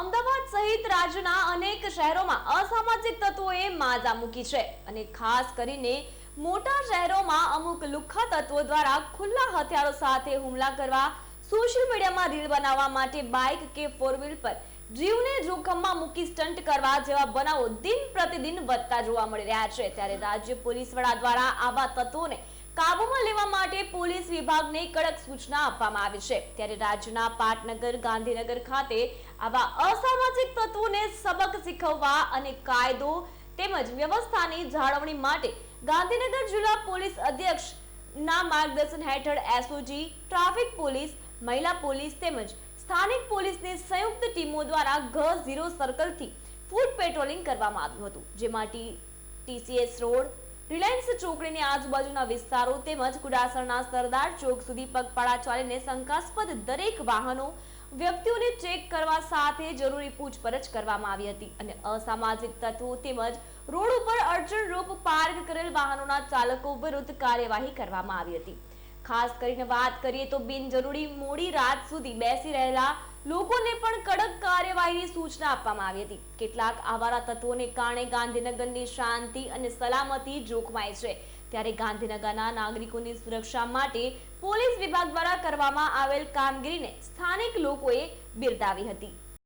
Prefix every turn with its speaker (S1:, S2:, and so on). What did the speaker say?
S1: અમદાવાદ સહિત રાજ્યના અનેક શહેરોમાં અસામાજિક તત્વોએ માજા મૂકી છે અને ખાસ કરીને મોટા શહેરોમાં અમુક લુખ્ખા તત્વો દ્વારા ખુલ્લા હથિયારો સાથે હુમલા કરવા સોશિયલ મીડિયામાં રીલ બનાવવા માટે બાઇક કે ફોર વ્હીલ પર જીવને જોખમમાં મૂકી સ્ટન્ટ કરવા જેવા બનાવો દિન પ્રતિદિન વધતા જોવા મળી રહ્યા છે. ત્યારે રાજ્ય પોલીસ વડા દ્વારા આવા તત્વોને કાબૂમાં લેવા માટે પોલીસ વિભાગને કડક સૂચના આપવામાં આવી છે. ત્યારે રાજ્યના પાટનગર, ગાંધીનગર ખાતે આવા અસામાજિક તત્વોને સબક શીખવવા અને કાયદો તેમજ વ્યવસ્થાની જાળવણી માટે ગાંધીનગર જિલ્લા પોલીસ અધ્યક્ષ ના માર્ગદર્શન હેઠળ એસઓજી ટ્રાફિક પોલીસ, મહિલા પોલીસ તેમજ સ્થાનિક પોલીસની સંયુક્ત ટીમો દ્વારા ઘ ઝીરો સર્કલથી ફૂટ પેટ્રોલિંગ કરવામાં આવ્યું હતું. જેમાં ટીસીએસ રોડ રિલાયન્સ ચોકડીની આજુબાજુના વિસ્તારો તેમજ કુડાસણના સરદાર ચોક સુધી પગપાળા ચાલીને શંકાસ્પદ દરેક વાહનો વ્યક્તિઓને ચેક કરવા સાથે જરૂરી પૂછપરછ કરવામાં આવી હતી અને અસામાજિક તત્વો તેમજ રોડ ઉપર અડચણરૂપ પાર્ક કરેલ વાહનોના ચાલકો વિરુદ્ધ કાર્યવાહી કરવામાં આવી હતી. ખાસ કરીને વાત કરીએ તો બિનજરૂરી મોડી રાત સુધી બેસી રહેલા લોકોને પણ કડક કાર્યવાહીની સૂચના આપવામાં આવી હતી. કેટલાક આવારા તત્વોને કારણે ગાંધીનગરની શાંતિ અને સલામતી જોખમાય છે. ત્યારે ગાંધીનગરના નાગરિકોની સુરક્ષા માટે પોલીસ વિભાગ દ્વારા કરવામાં આવેલ કામગીરીને સ્થાનિક લોકોએ બિરદાવી હતી.